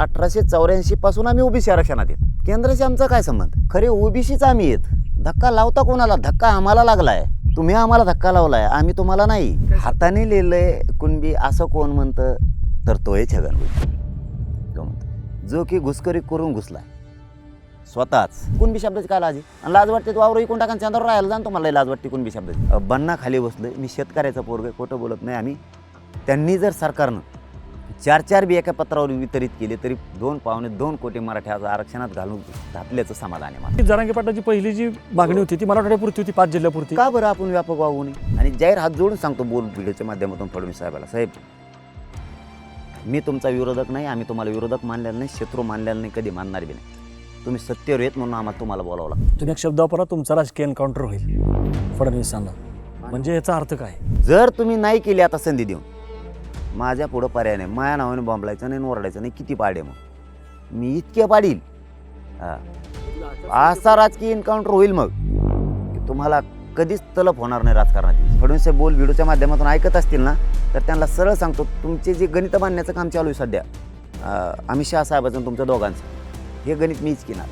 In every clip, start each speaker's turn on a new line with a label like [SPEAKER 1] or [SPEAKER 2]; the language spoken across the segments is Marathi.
[SPEAKER 1] अठराशे चौऱ्याऐंशी पासून आम्ही ओबीसी आरक्षणात येत केंद्राशी आमचा काय संबंध? खरे ओबीसीच आम्ही येत धक्का लावता कोणाला? धक्का आम्हाला लागलाय. तुम्ही आम्हाला धक्का लावलाय आम्ही तुम्हाला नाही. हाताने लिहिलंय कुणबी असं कोण म्हणतं तर तोय छगन भुजबळ. म्हणतो जो की घुसखरी करून घुसलाय. स्वतःच. कुणबी शब्दाची काय लाजी आणि लाज वाटते तू आवरही इकून टाका चांदावर राहायला जाण तुम्हाला लाज वाटते कुणबी शब्दाची. बन्ना खाली बसलोय. मी शेतकऱ्याचा पोरग खोटं बोलत नाही आम्ही. त्यांनी जर सरकारनं चार चार बी एका पत्रावर वितरित केले तरी दोन पावणे दोन कोटी मराठ्या आरक्षणात घालून घातल्याचं समाधान आहे मला.
[SPEAKER 2] जरांगे पाटलाची पहिली जी मागणी होती ती मराठवाड्यापुरती होती पाच जिल्ह्यापुरती.
[SPEAKER 1] का बरं आपण व्यापक वागू नये? आणि जाहीर हात जोडून सांगतो बोल व्हिडिओच्या माध्यमातून फडणवीस साहेबाला. साहेब मी तुमचा विरोधक नाही आम्ही तुम्हाला विरोधक मानलेला नाही शत्रू मानलेला नाही कधी मानणार बी नाही. तुम्ही सत्तेवर येत म्हणून आम्हाला तुम्हाला बोलावं लागतं.
[SPEAKER 2] तुम्ही एक शब्द वापरा तुमचा राजकीय एन्काउंटर होईल. फडणवीसांना म्हणजे याचा अर्थ काय?
[SPEAKER 1] जर तुम्ही नाही केली आता संधी देऊन माझ्या पुढं पर्याय नाही. माया नावाने बॉम्बलायचं नाही ओरडायचं नाही किती पाडे मग? मी इतके पाडील. हा. असा राजकीय एन्काउंटर होईल मग. की तुम्हाला कधीच तलप होणार नाही राजकारणात. फडणवीस बोल व्हिडिओच्या माध्यमातून ऐकत असतील ना तर त्यांना सरळ सांगतो तुमचे जे गणित बांधण्याचं काम चालू आहे सध्या अमित शहा साहेबाचं तुमच्या दोघांचं हे गणित मी केणार.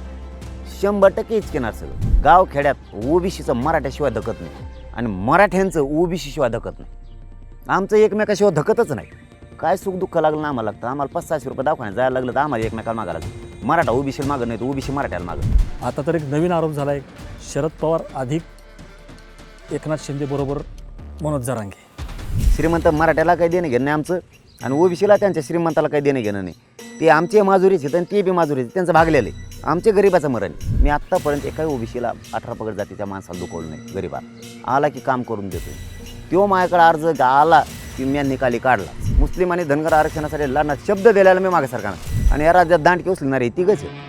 [SPEAKER 1] शंभर टक्के इचकेणार सगळं. गाव खेड्यात ओबीसीचं मराठ्याशिवाय धकत नाही. आणि मराठ्यांचं ओबीसीशिवाय धकत नाही. आमचं एकमेकाशिवाय धकतच नाही. काय सुख दुःख लागलं ना आम्हाला लागतं. आम्हाला पाच सहाशे रुपये दवाखान्यात जायला लागलं तर आम्हाला एकमेकाला मागायला लागतं मराठा ओबीसी मागं नाही तर ओबीसी मराठ्याला मागं
[SPEAKER 2] आता तर एक नवीन आरोप झाला आहे शरद पवार अधिक एकनाथ शिंदे बरोबर मनोज जरांगे.
[SPEAKER 1] श्रीमंत मराठ्याला काही देणं घेणं नाही आमचं. आणि ओबीसीला त्यांच्या श्रीमंताला काही देणं घेणं नाही. ते आमचे माजुरीचे आहेत आणि ते बी माजुरीचे. त्यांचं भागलेलं आमचे गरीबाचं मरण. मी आत्तापर्यंत एकाही ओबीसीला अठरा पगड जातीच्या माणसाला दुखवलं नाही. गरीबाला आला की काम करून देतो तो माझ्याकडे अर्ज आला की मी निकाली काढला. मुस्लिम आणि धनगर आरक्षणासाठी लढणार शब्द दिलेला मी मागे सरकारनं. आणि या राज्यात दांडकी उचलणारे तिघच आहे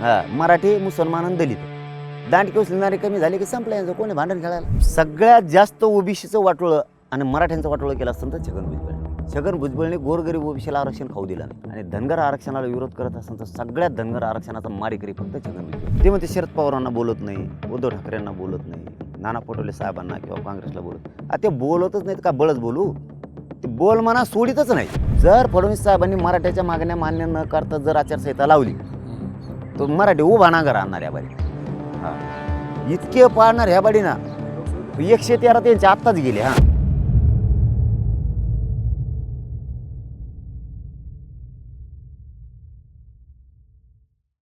[SPEAKER 1] हा मराठी मुसलमान आणि दलित दांडकी उचलणारे कमी झाले की संपलं यांचं कोणी भांडण खेळायला? सगळ्यात जास्त ओबीसीचं वाटोळं आणि मराठ्यांचं वाटोळं केलं असतं तर छगन भुजबळ. छगन भुजबळने गोरगरीब ओबीसीला आरक्षण खाऊ दिलं नाही. आणि धनगर आरक्षणाला विरोध करत असेल तर सगळ्यात धनगर आरक्षणाचा मारेकरी फक्त छगन भुजबळ. ते म्हणते शरद पवारांना बोलत नाही उद्धव ठाकरेंना बोलत नाही. नाना पटोले साहेबांना किंवा काँग्रेसला बोलू. आता ते बोलतच नाहीत का? बळच बोलू. ते बोल म्हणा सोडितच नाही जर फडणवीस साहेबांनी मराठ्याच्या मागण्या मान्य न करता जर आचारसंहिता लावली तर मराठी उभा नांगर आणणार या बारी हा. इतके पाळणार ह्या बाडी ना एकशे तेरा त्यांचे आत्ताच गेले हां.